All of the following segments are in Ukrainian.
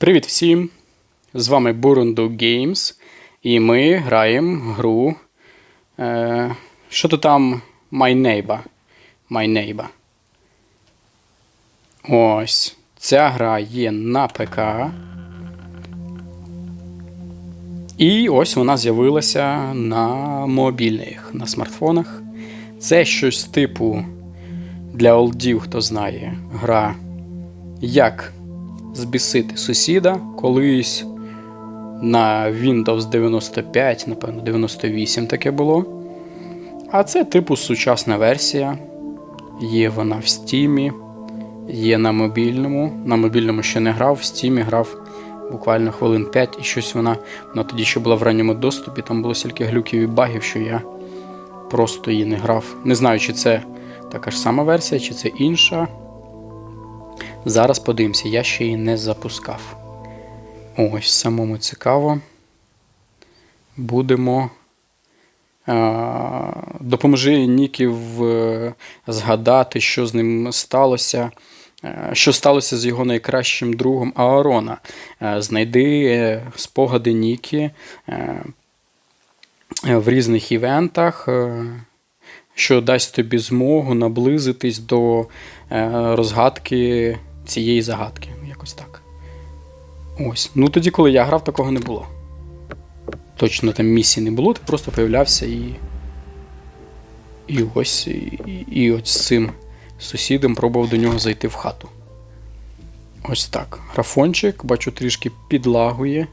Привіт всім! З вами Burundu Games. І ми граємо гру. Е, що то там My Neighbor. My Neighbor. Ось. Ця гра є на ПК. І ось вона з'явилася на мобільних, на смартфонах. Це щось типу для олдів, хто знає, гра як збісити сусіда колись на Windows 95, напевно, 98 таке було. А це типу сучасна версія. Є вона в Steam, є на мобільному. На мобільному ще не грав, в Steam грав буквально хвилин 5 і щось вона, вона тоді ще була в ранньому доступі, там було стільки глюків і багів, що я просто її не грав. Не знаю, чи це така ж сама версія, чи це інша. Зараз подивимося, я ще її не запускав. Ось, самому цікаво. Будемо. Допоможи Ніків е, згадати, що з ним сталося. Е, Що сталося з його найкращим другом Аарона? Е, Знайди спогади Нікі в різних івентах, що дасть тобі змогу наблизитись до розгадки цієї загадки. Якось так. Ось. Ну тоді, коли я грав, такого не було. Точно там місії не було, ти просто появлявся і. І ось. І, і, ось з цим сусідом пробував до нього зайти в хату. Ось так. Графончик, бачу, трішки підлагує.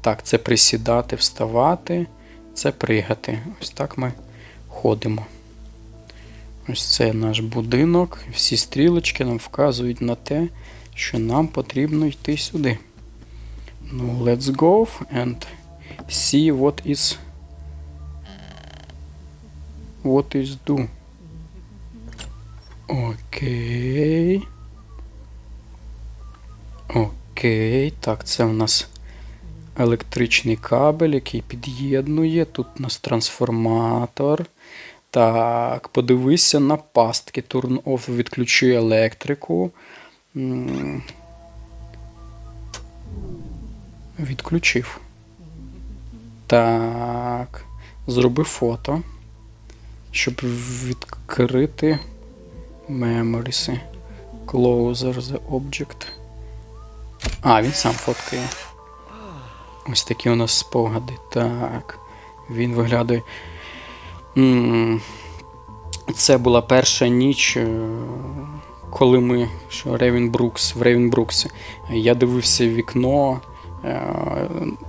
Так, це присідати, вставати, це пригати. Ось так ми ходимо. Ось це наш будинок. Всі стрілочки нам вказують на те, що нам потрібно йти сюди. Ну, let's go and see what is what is do. Окей. Окей. Так, це у нас електричний кабель, який під'єднує. Тут у нас трансформатор. Так, подивися на пастки. Turn off відключи електрику. Відключив. Так. Зроби фото. Щоб відкрити Memories. Closer the object. А, він сам фоткає. Ось такі у нас спогади. Так. Він виглядає. Це була перша ніч, е, коли ми. Що Ревенбрукс, в Ревенбруксі. Я дивився в вікно е,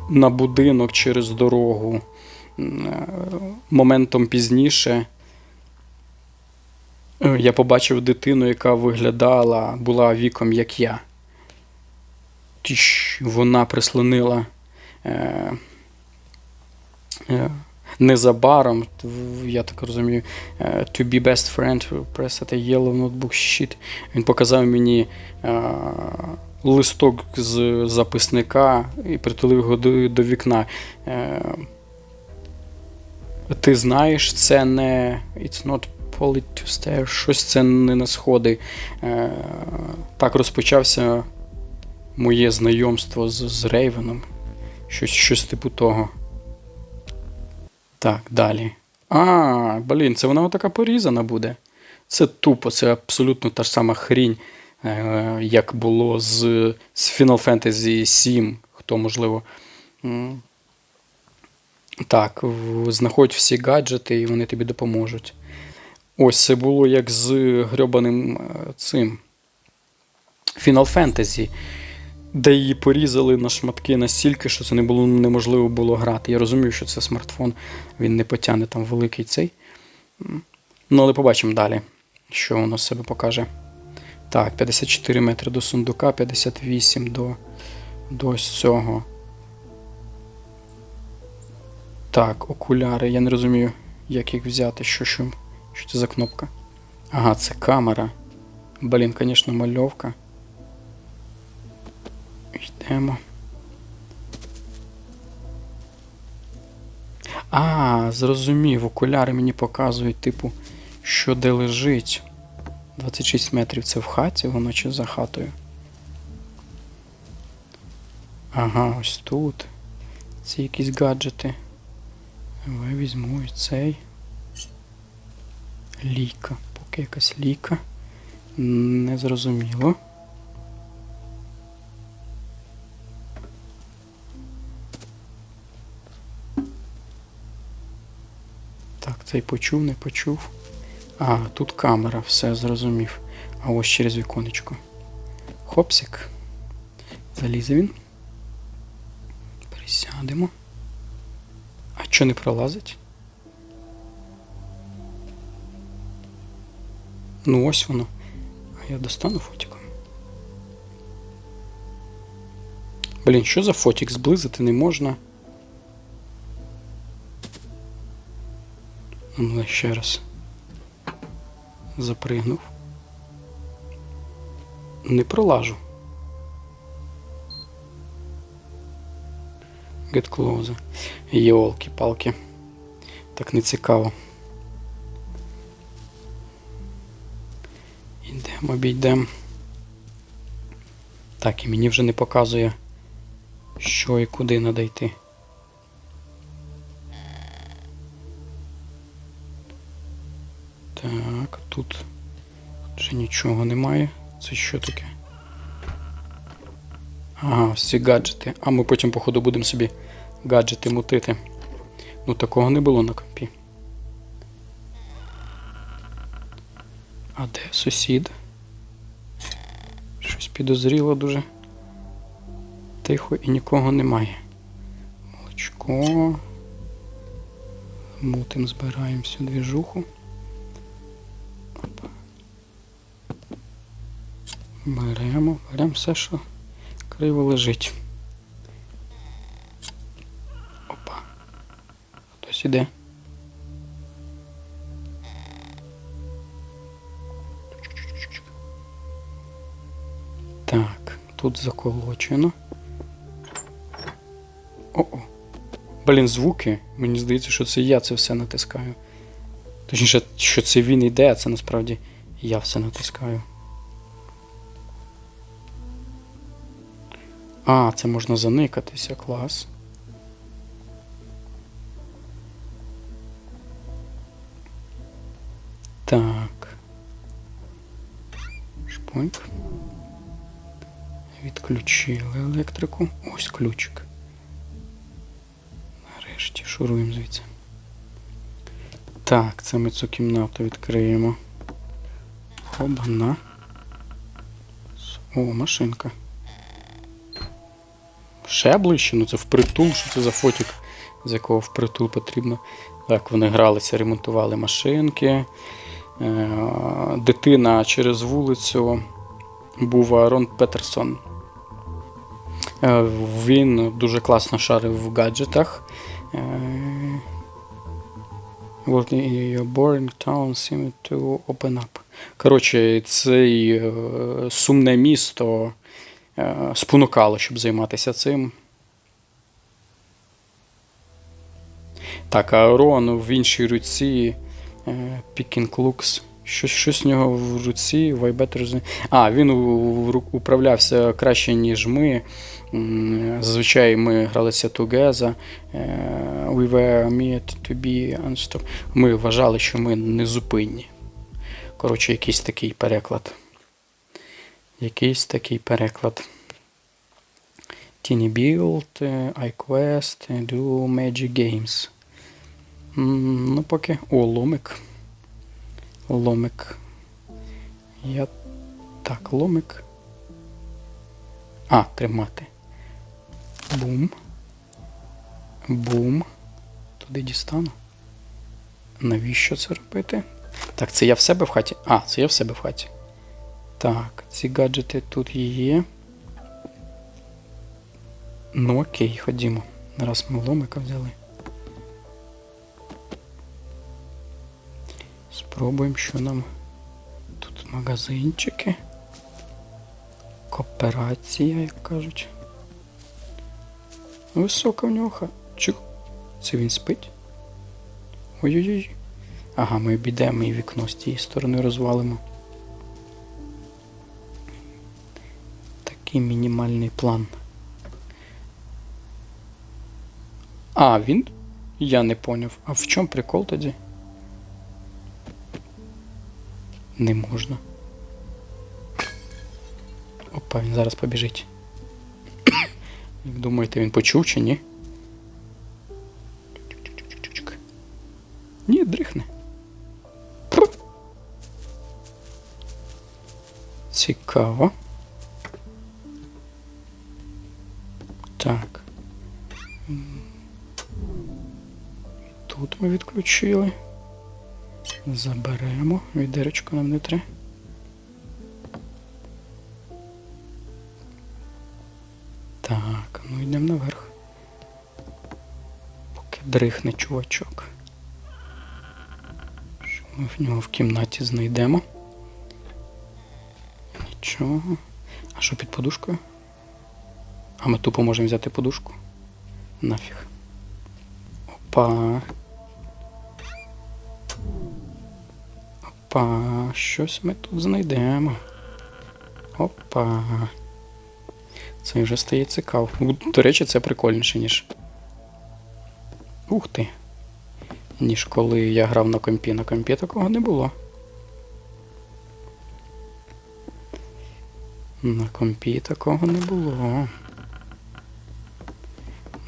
на будинок через дорогу. Е, Моментом пізніше я побачив дитину, яка виглядала, була віком, як я. Вона прислонила. Е, е, Незабаром, я так розумію, е, to be best friend, press yellow notebook sheet. Він показав мені е, листок з записника і притулив його до, вікна. Е, ти знаєш, це не it's not polite to stare, щось це не на сходи. Е, так розпочався моє знайомство з, з Рейвеном. Щось, щось типу того. Так, далі. А, блін, це вона така порізана буде. Це тупо, це абсолютно та ж сама хрінь, е, як було з, з Final Fantasy 7, хто можливо. Так, знаходь всі гаджети і вони тобі допоможуть. Ось це було як з грьобаним е, цим Final Fantasy, де її порізали на шматки настільки, що це не було неможливо було грати. Я розумію, що це смартфон, він не потягне там великий цей. Ну, але побачимо далі, що воно себе покаже. Так, 54 метри до сундука, 58 до, до цього. Так, окуляри. Я не розумію, як їх взяти. Що, що, що це за кнопка? Ага, це камера. Блін, звісно, мальовка. Йдемо. А, зрозумів, окуляри мені показують, типу, що де лежить. 26 метрів це в хаті, воно чи за хатою. Ага, ось тут. Ці якісь гаджети. Давай візьму і цей. Ліка. Поки якась ліка. Незрозуміло. Цей почув, не почув. А, тут камера, все зрозумів. А ось через віконечко. Хопсик. Залізе він. Присядемо. А що не пролазить? Ну ось воно. А я достану фотиком. Блін, що за фотик? Зблизити не можна. Ну, ще раз. Запригнув. Не пролажу. Get closer. Йолки-палки. Так не цікаво. Ідемо, обійдемо. Так, і мені вже не показує, що і куди треба йти. Так, тут вже нічого немає. Це що таке? Ага, ці гаджети. А ми потім, походу, будемо собі гаджети мутити. Ну, такого не було на компі. А де сусід? Щось підозріло дуже. Тихо і нікого немає. Молочко. Мутим збираємо всю двіжуху. Беремо, беремо все, що криво лежить. Опа. Хтось іде. Так, тут заколочено. О-о. Блін, звуки. Мені здається, що це я це все натискаю. Точніше, що це він йде, а це насправді я все натискаю. А, це можна заникатися, клас. Так. Шпоньк. Відключили електрику. Ось ключик. Нарешті шуруємо звідси. Так, це ми цю кімнату відкриємо. Хобана. О, машинка. Ще ближче, ну це впритул, що це за фотик, з якого впритул потрібно. Так, вони гралися, ремонтували машинки. Е, Дитина через вулицю був Аарон Петерсон. Е, Він дуже класно шарив в гаджетах. Е, boring town seemed to open up. Коротше, цей е, сумне місто спонукало, щоб займатися цим. Так, а Рон в іншій руці е, Picking Lux. Щось, щось в нього в руці, Вайбетер. А, він управлявся краще, ніж ми. Зазвичай ми гралися together. Е, We were meant to be unstoppable. Ми вважали, що ми незупинні. Коротше, якийсь такий переклад. Якийсь такий переклад. Tiny Build, iQuest, Do Magic Games. Ну, поки. О, ломик. Ломик. Я. Так, ломик. А, тримати. Бум. Бум. Туди дістану. Навіщо це робити? Так, це я в себе в хаті. А, це я в себе в хаті. Так, ці гаджети тут є. Ну окей, ходімо. Раз ми ломика взяли. Спробуємо, що нам. Тут магазинчики. Кооперація, як кажуть. Висока в нього. Чух. Це він спить? Ой-ой-ой. Ага, ми обійдемо і вікно з тієї сторони розвалимо. Такий мінімальний план. А, він? Я не поняв. А в чому прикол тоді? Не можна. Опа, він зараз побіжить. Як думаєте, він почув чи ні? Чук-чук-чук-чук. Ні, дрихне. Пру. Цікаво. Ми відключили. Заберемо. Відерочку нам не треба. Так, ну йдемо наверх. Поки дрихне чувачок. Що ми в нього в кімнаті знайдемо? Нічого. А що під подушкою? А ми тупо можемо взяти подушку? Нафіг. Опа. Опа, щось ми тут знайдемо. Опа. Це вже стає цікаво. До речі, це прикольніше, ніж. Ух ти. Ніж коли я грав на компі. На компі такого не було. На компі такого не було.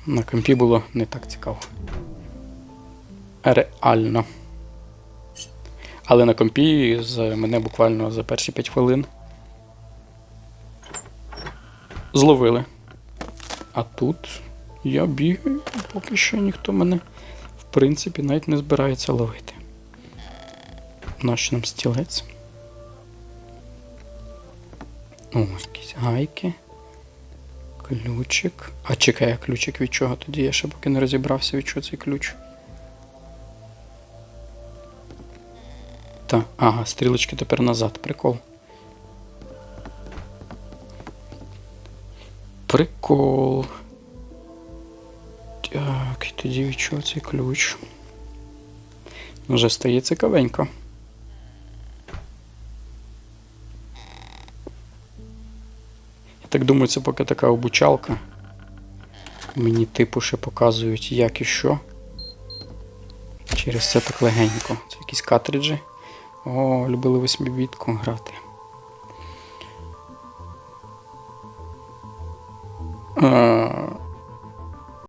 На компі було не так цікаво. Реально. Але на компі з мене буквально за перші 5 хвилин зловили. А тут я бігаю, поки що ніхто мене, в принципі, навіть не збирається ловити. Наш нам стілець. О, якісь гайки. Ключик. А чекай, ключик від чого тоді? Я ще поки не розібрався, від чого цей ключ. Та, ага, стрілочки тепер назад. Прикол. Прикол. Так, і тоді від чого цей ключ? Вже стає цікавенько. Я так думаю, це поки така обучалка. Мені типу ще показують як і що. Через це так легенько. Це якісь картриджі. О, любили восьмібітку грати.